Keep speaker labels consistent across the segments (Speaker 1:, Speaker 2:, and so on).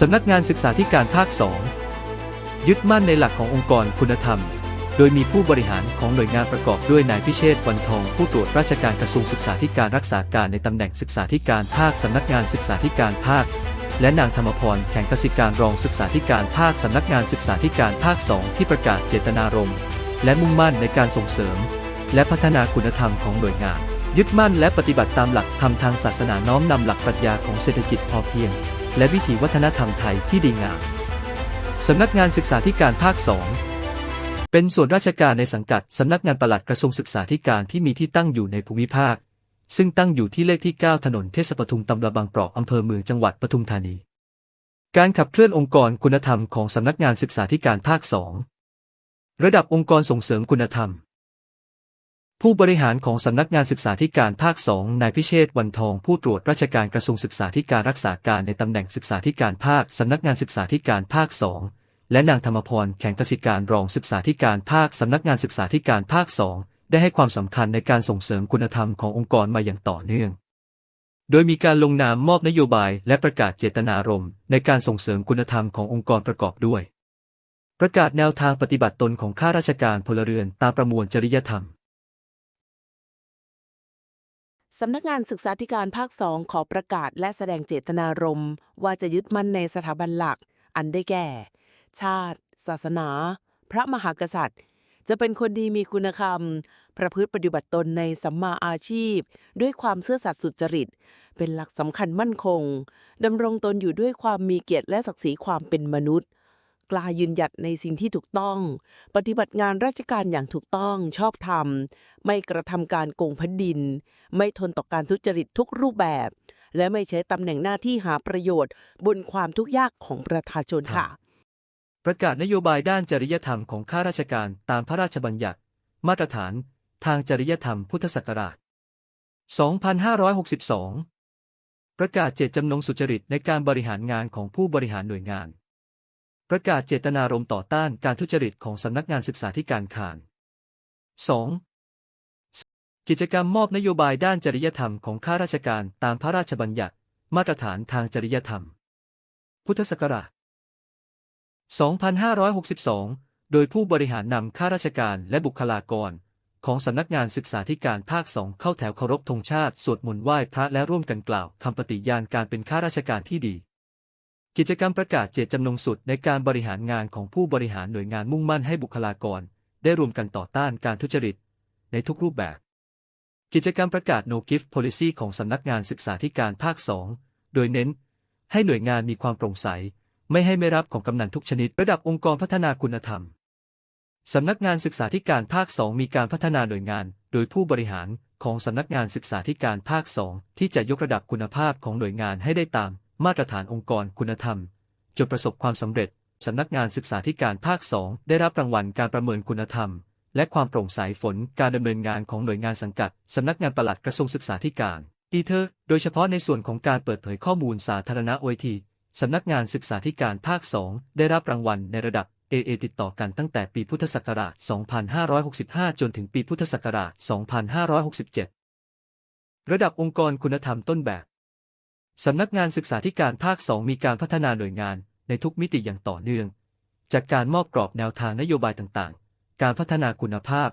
Speaker 1: สำนักงานศึกษาธิการภาค 2 ยึดมั่นในหลักขององค์กรคุณธรรม โดยมีผู้บริหารของหน่วยงานประกอบด้วยนายพิเชษวันทอง ผู้ตรวจราชการกระทรวงศึกษาธิการรักษาการในตำแหน่งศึกษาธิการภาคสำนักงานศึกษาธิการภาค และนางธรรมพรแข็งกสิการรองศึกษาธิการภาคสำนักงานศึกษาธิการภาค 2 ที่ประกาศเจตนารมณ์และมุ่งมั่นในการส่งเสริม และพัฒนาคุณธรรมของหน่วยงาน ยึดมั่นและปฏิบัติตามหลักธรรมทางศาสนาน้อมนำหลักปรัชญาของเศรษฐกิจพอเพียง และวิถีวัฒนธรรมไทยที่ดีงามสำนักงานศึกษาธิการภาค 2 เป็นส่วนราชการในสังกัดสำนักงานปลัดกระทรวงศึกษาธิการที่มีที่ตั้งอยู่ในภูมิภาค ซึ่งตั้งอยู่ที่เลขที่ 9 ถนนเทศปทุมตำบลบางปรอกอำเภอเมืองจังหวัดปทุมธานี การขับเคลื่อนองค์กรคุณธรรมของสำนักงานศึกษาธิการภาค 2 ระดับองค์กรส่งเสริมคุณธรรม ผู้บริหารของสำนักงานศึกษาธิการภาค2นายพิเชษวันทองผู้ตรวจราชการกระทรวงศึกษาธิการรักษาการในตำแหน่งศึกษาธิการภาคสำนักงานศึกษาธิการภาค2และนางธรรมพรแข็งกสิการรองศึกษาธิการภาคสำนักงานศึกษาธิการภาค2ได้ให้ความสำคัญในการส่งเสริมคุณธรรมขององค์กรมาอย่างต่อเนื่อง โดยมีการลงนามมอบนโยบายและประกาศเจตนารมณ์ในการส่งเสริมคุณธรรมขององค์กรประกอบด้วย ประกาศแนวทางปฏิบัติตนของข้าราชการพลเรือนตามประมวลจริยธรรม
Speaker 2: สำนักงานศึกษาธิการภาคสองขอประกาศและแสดงเจตนารมณ์ว่าจะยึดมั่นในสถาบันหลัก อันได้แก่ ชาติ ศาสนา พระมหากษัตริย์ จะเป็นคนดีมีคุณธรรม ประพฤติปฏิบัติตนในสัมมาอาชีพ ด้วยความซื่อสัตย์สุจริต เป็นหลักสำคัญมั่นคงดำรงตนอยู่ด้วยความมีเกียรติและศักดิ์ศรีความเป็นมนุษย์ กล้ายืนหยัดในสิ่งที่ถูกต้อง ปฏิบัติงานราชการอย่างถูกต้องชอบธรรม ไม่กระทำการโกงแผ่นดิน ไม่ทนต่อการทุจริตทุกรูปแบบ และไม่ใช้ตำแหน่งหน้าที่หาประโยชน์ บนความทุกข์ยากของประชาชนค่ะ
Speaker 1: ประกาศนโยบายด้านจริยธรรมของข้าราชการตามพระราชบัญญัติ มาตรฐาน ทางจริยธรรมพุทธศักราช 2562 ประกาศเจตจำนงสุจริตในการบริหารงานของผู้บริหารหน่วยงาน ประกาศเจตนารมณ์ต่อต้านการทุจริตของสำนักงานศึกษาธิการคาน 2. กิจกรรมมอบนโยบายด้านจริยธรรมของข้าราชการตามพระราชบัญญัติ มาตรฐานทางจริยธรรม พุทธศักราช 2562 โดยผู้บริหารนำข้าราชการและบุคลากร ของสำนักงานศึกษาธิการภาคสองเข้าแถวเคารพธงชาติ สวดมนต์ไหว้พระและร่วมกันกล่าวคำปฏิญาณการเป็นข้าราชการที่ดี กิจกรรมประกาศเจตจำนงสุดในการบริหารงานของผู้บริหารหน่วยงานมุ่งมั่นให้บุคลากร ได้รวมกันต่อต้านการทุจริต ในทุกรูปแบบ กิจกรรมประกาศ No Gift Policy ของสำนักงานศึกษาธิการภาค 2 โดยเน้น ให้หน่วยงานมีความโปร่งใส ไม่ให้ไม่รับของกำนันทุกชนิด ระดับองค์กรพัฒนาคุณธรรมสำนักงานศึกษาธิการภาค 2 มีการพัฒนาหน่วยงาน โดยผู้บริหารของสำนักงานศึกษาธิการภาค 2 ที่จะยกระดับคุณภาพของหน่วยงานให้ได้ตาม มาตรฐานองค์กรคุณธรรม จนประสบความสำเร็จ สำนักงานศึกษาธิการภาค 2 ได้รับรางวัลการประเมินคุณธรรม และความโปร่งใสผลการดำเนินงานของหน่วยงานสังกัด สำนักงานปลัดกระทรวงศึกษาธิการอีเทอร์โดยเฉพาะในส่วนของการเปิดเผยข้อมูลสาธารณะโอทีสำนักงานศึกษาธิการภาค 2 ได้รับรางวัลในระดับ AA ติดต่อกันตั้งแต่ปีพุทธศักราช 2565 จนถึงปีพุทธศักราช 2567 ระดับองค์กรคุณธรรมต้นแบบ สำนักงานศึกษาธิการภาค 2 มีการพัฒนาหน่วยงานในทุกมิติอย่างต่อเนื่อง จากการมอบกรอบแนวทางนโยบายต่างๆ การพัฒนาคุณภาพ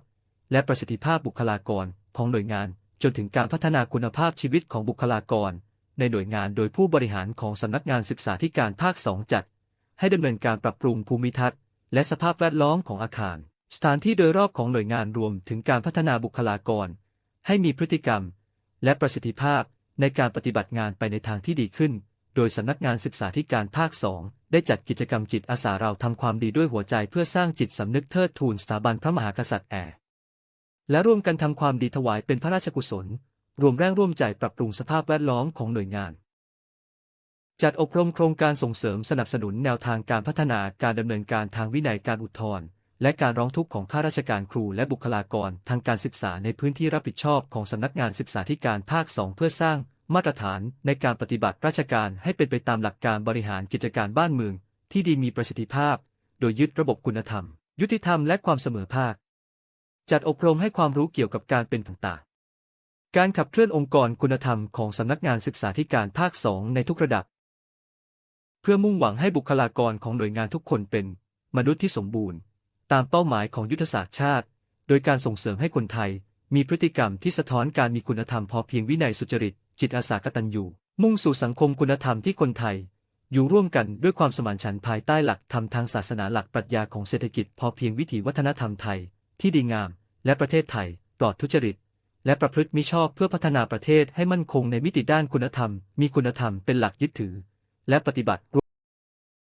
Speaker 1: และประสิทธิภาพบุคลากรของหน่วยงาน จนถึงการพัฒนาคุณภาพชีวิตของบุคลากร ในหน่วยงานโดยผู้บริหารของสำนักงานศึกษาธิการภาค 2 จัด ให้ดำเนินการปรับปรุงภูมิทัศน์ และสภาพแวดล้อมของอาคาร สถานที่โดยรอบของหน่วยงานรวมถึงการพัฒนาบุคลากร ให้มีพฤติกรรม และประสิทธิภาพ ในการปฏิบัติงานไปในทางที่ดีขึ้น โดยสำนักงานศึกษาธิการภาค 2 ได้จัดกิจกรรมจิตอาสาเราทำความดีด้วยหัวใจเพื่อสร้างจิตสำนึกเทิดทูนสถาบันพระมหากษัตริย์แอร์และร่วมกันทำความดีถวายเป็นพระราชกุศล รวมแรงร่วมใจปรับปรุงสภาพแวดล้อมของหน่วยงาน จัดอบรมโครงการส่งเสริมสนับสนุนแนวทางการพัฒนาการดำเนินการทางวินัยการอุทธรณ์ และการร้องทุกข์ของข้าราชการครูและบุคลากรทางการศึกษาในพื้นที่รับผิดชอบของสำนักงานศึกษาธิการภาค 2 เพื่อสร้างมาตรฐานในการปฏิบัติราชการให้เป็นไปตามหลักการบริหารกิจการบ้านเมือง ที่ดีมีประสิทธิภาพ โดยยึดระบบคุณธรรม ยุติธรรมและความเสมอภาค จัดอบรมให้ความรู้เกี่ยวกับการเป็นต่างๆ การขับเคลื่อนองค์กรคุณธรรมของสำนักงานศึกษาธิการภาค 2 ในทุกระดับ เพื่อมุ่งหวังให้บุคลากรของหน่วยงานทุกคนเป็น มนุษย์ที่สมบูรณ์ ตามเป้าหมายของยุทธศาสตร์ชาติ โดยการส่งเสริมให้คนไทย มีพฤติกรรมที่สะท้อนการมีคุณธรรมพอเพียงวินัยสุจริต จิตอาสากตัญญูมุ่งสู่สังคมคุณธรรมที่คนไทย อยู่ร่วมกันด้วยความสมานฉันท์ภายใต้หลักธรรมทางศาสนาหลักปรัชญาของเศรษฐกิจพอเพียงวิถีวัฒนธรรมไทย ที่ดีงาม และประเทศไทย ปลอดทุจริต และประพฤติมิชอบเพื่อพัฒนาประเทศให้มั่นคงในมิติด้านคุณธรรม มีคุณธรรมเป็นหลักยึดถือ และปฏิบัติ